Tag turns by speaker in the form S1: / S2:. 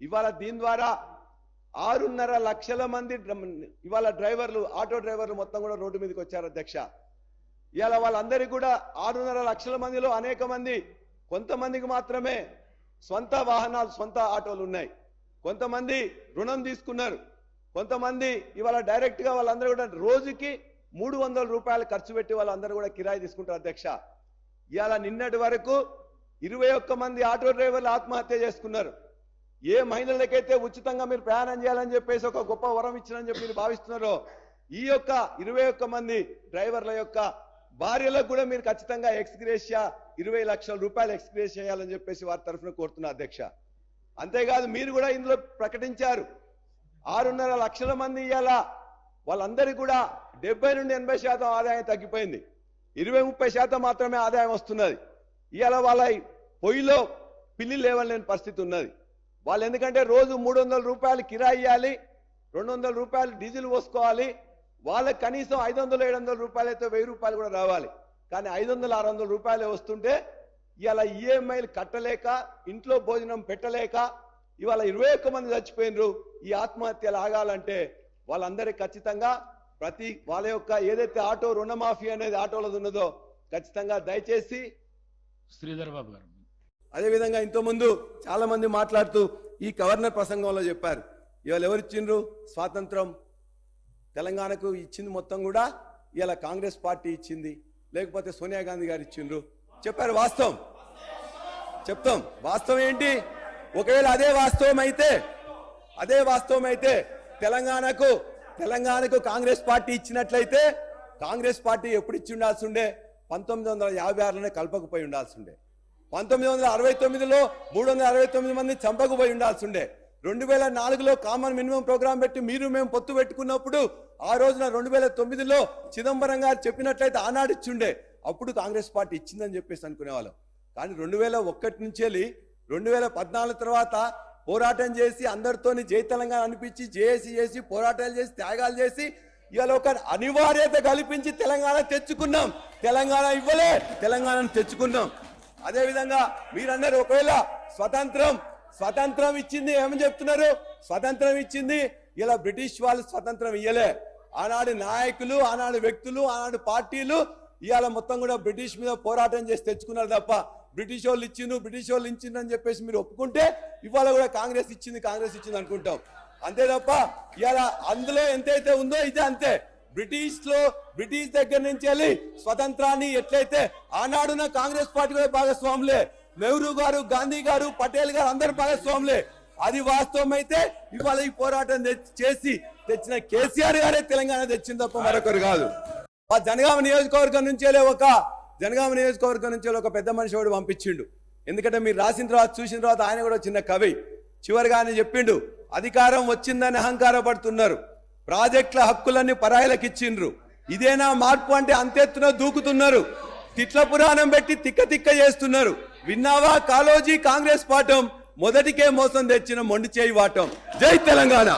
S1: ఇవాళ దీని ద్వారా ఆరున్నర లక్షల మంది ఇవాళ డ్రైవర్లు ఆటో డ్రైవర్లు మొత్తం కూడా రోడ్డు మీదకి వచ్చారు అధ్యక్ష. ఇవాళ వాళ్ళందరికీ కూడా ఆరున్నర లక్షల మందిలో అనేక మంది కొంతమందికి మాత్రమే సొంత వాహనాలు సొంత ఆటోలు ఉన్నాయి. కొంతమంది రుణం తీసుకున్నారు. కొంతమంది ఇవాళ డైరెక్ట్గా వాళ్ళందరూ కూడా రోజుకి మూడు వందల రూపాయలు ఖర్చు పెట్టి వాళ్ళందరూ కూడా కిరాయి తీసుకుంటారు అధ్యక్ష. ఇవాళ నిన్నటి వరకు ఇరవై ఒక్క మంది ఆటో డ్రైవర్లు ఆత్మహత్య చేసుకున్నారు. ఏ మహిళలకైతే ఉచితంగా మీరు ప్రయాణం చేయాలని చెప్పేసి ఒక గొప్ప వరం ఇచ్చినని చెప్పి మీరు భావిస్తున్నారో ఈ యొక్క ఇరవై ఒక్క మంది డ్రైవర్ల యొక్క భార్యలకు కూడా మీరు ఖచ్చితంగా ఎక్స్గ్రేషియా ఇరవై లక్షల రూపాయలు ఎక్స్గ్రేస్ చేయాలని చెప్పేసి వారి తరఫున కోరుతున్నా అధ్యక్ష. అంతేకాదు మీరు కూడా ఇందులో ప్రకటించారు ఆరున్నర లక్షల మంది ఇవాళ వాళ్ళందరికీ కూడా డెబ్బై నుండి ఎనభై శాతం ఆదాయం తగ్గిపోయింది. ఇరవై ముప్పై శాతం మాత్రమే ఆదాయం వస్తున్నది. ఇవాళ వాళ్ళ పొయ్యిలో పిల్లి లేవలేని పరిస్థితి ఉన్నది. వాళ్ళు ఎందుకంటే రోజు మూడు వందల రూపాయలు కిరాయి ఇవ్వాలి రెండు వందల రూపాయలు డీజిల్ పోసుకోవాలి వాళ్ళకి కనీసం ఐదు వందలు ఏడు వందల రూపాయలు అయితే వెయ్యి రూపాయలు కూడా రావాలి. కానీ ఐదు వందలు ఆరు వందల రూపాయలే వస్తుంటే ఇవాళ ఈఎంఐలు కట్టలేక ఇంట్లో భోజనం పెట్టలేక ఇవాళ ఇరవై ఒక్క మంది చచ్చిపోయినరు ఈ ఆత్మహత్యలు ఆగాలంటే వాళ్ళందరికీ ఖచ్చితంగా ప్రతి వాళ్ళ యొక్క ఏదైతే ఆటో రుణమాఫీ అనేది ఆటోలది ఉన్నదో ఖచ్చితంగా దయచేసి
S2: శ్రీధర్ బాబు గారు.
S1: అదేవిధంగా ఇంతకుముందు చాలా మంది మాట్లాడుతూ ఈ గవర్నర్ ప్రసంగంలో చెప్పారు ఇవాళ ఎవరు ఇచ్చిండ్రు? స్వాతంత్రం. తెలంగాణకు ఇచ్చింది మొత్తం కూడా ఇవాళ కాంగ్రెస్ పార్టీ ఇచ్చింది. లేకపోతే సోనియా గాంధీ గారు ఇచ్చిండ్రు. చెప్పారు వాస్తవం. చెప్తాం. వాస్తవం ఏంటి? ఒకవేళ అదే వాస్తవం అయితే అదే వాస్తవం అయితే తెలంగాణకు తెలంగాణకు కాంగ్రెస్ పార్టీ ఇచ్చినట్లయితే కాంగ్రెస్ పార్టీ ఎప్పుడు ఇచ్చి ఉండాల్సి ఉండే పంతొమ్మిది వందల యాభై ఆరులోనే కలపకపోయి ఉండాల్సి ఉండే పంతొమ్మిది వందల అరవై తొమ్మిదిలో మూడు వందల అరవై తొమ్మిది మంది చంపకపోయి ఉండాల్సి ఉండే రెండు వేల నాలుగులో కామన్ మినిమం ప్రోగ్రాం పెట్టి మీరు మేము పొత్తు పెట్టుకున్నప్పుడు ఆ రోజున రెండు వేల తొమ్మిదిలో చిదంబరం గారు చెప్పినట్లయితే ఆనాడు ఇచ్చిండే. అప్పుడు కాంగ్రెస్ పార్టీ ఇచ్చిందని చెప్పేసి అనుకునేవాళ్ళం. కానీ రెండు వేల ఒక్కటి నుంచి వెళ్ళి రెండు వేల పద్నాలుగు తర్వాత పోరాటం చేసి అందరితోని జై తెలంగాణ అనిపించి జేఏసీ చేసి పోరాటాలు చేసి త్యాగాలు చేసి ఇవాళ ఒక అనివార్యత కల్పించి తెలంగాణ తెచ్చుకున్నాం. తెలంగాణ ఇవ్వలే తెలంగాణను తెచ్చుకున్నాం. అదే విధంగా ఒకవేళ స్వతంత్రం స్వతంత్రం ఇచ్చింది ఏమని చెప్తున్నారు? స్వతంత్రం ఇచ్చింది ఇలా బ్రిటిష్ వాళ్ళు స్వతంత్రం ఇయ్యలే. ఆనాడు నాయకులు ఆనాడు వ్యక్తులు ఆనాడు పార్టీలు ఇవాళ మొత్తం కూడా బ్రిటిష్ మీద పోరాటం చేసి తెచ్చుకున్నారు తప్ప బ్రిటిష్ వాళ్ళు ఇచ్చిండు బ్రిటిష్ వాళ్ళు ఇచ్చిండ్రు అని చెప్పేసి మీరు ఒప్పుకుంటే ఇవాళ కూడా కాంగ్రెస్ ఇచ్చింది కాంగ్రెస్ ఇచ్చింది అనుకుంటాం. అంతే తప్ప ఇవాళ అందులో ఎంతైతే ఉందో ఇదే అంతే. బ్రిటిష్లో బ్రిటిష్ దగ్గర నుంచి వెళ్ళి స్వతంత్రాన్ని ఎట్లయితే ఆనాడున కాంగ్రెస్ పార్టీ కూడా భాగస్వాములే నెహ్రూ గారు గాంధీ గారు పటేల్ గారు అందరు భాగస్వాములే. అది వాస్తవం అయితే ఇవాళ ఈ పోరాటం తెచ్చి- చేసి తెచ్చిన కేసీఆర్ గారే తెలంగాణ తెచ్చింది తప్ప మరొకరు కాదు. ఆ జనగామ నియోజకవర్గం నుంచి వెళ్ళే ఒక జనగామ నియోజకవర్గం నుంచి ఒక పెద్ద మనిషి వాడు పంపించిండు. ఎందుకంటే మీరు రాసిన తర్వాత చూసిన తర్వాత ఆయన కూడా చిన్న కవి. చివరిగా ఆయన చెప్పిండు అధికారం వచ్చిందని అహంకారపడుతున్నారు. ప్రాజెక్టుల హక్కులన్నీ పరాయిలకు ఇచ్చిండ్రు ఇదేనా మార్పు అంటే అంతెత్తున దూకుతున్నారు. తిట్ల పురాణం పెట్టి తిక్క తిక్క చేస్తున్నారు. విన్నావా కాలోజీ కాంగ్రెస్ పాఠం? మొదటికే మోసం తెచ్చిన మొండి చేయి వాటం. జై తెలంగాణ!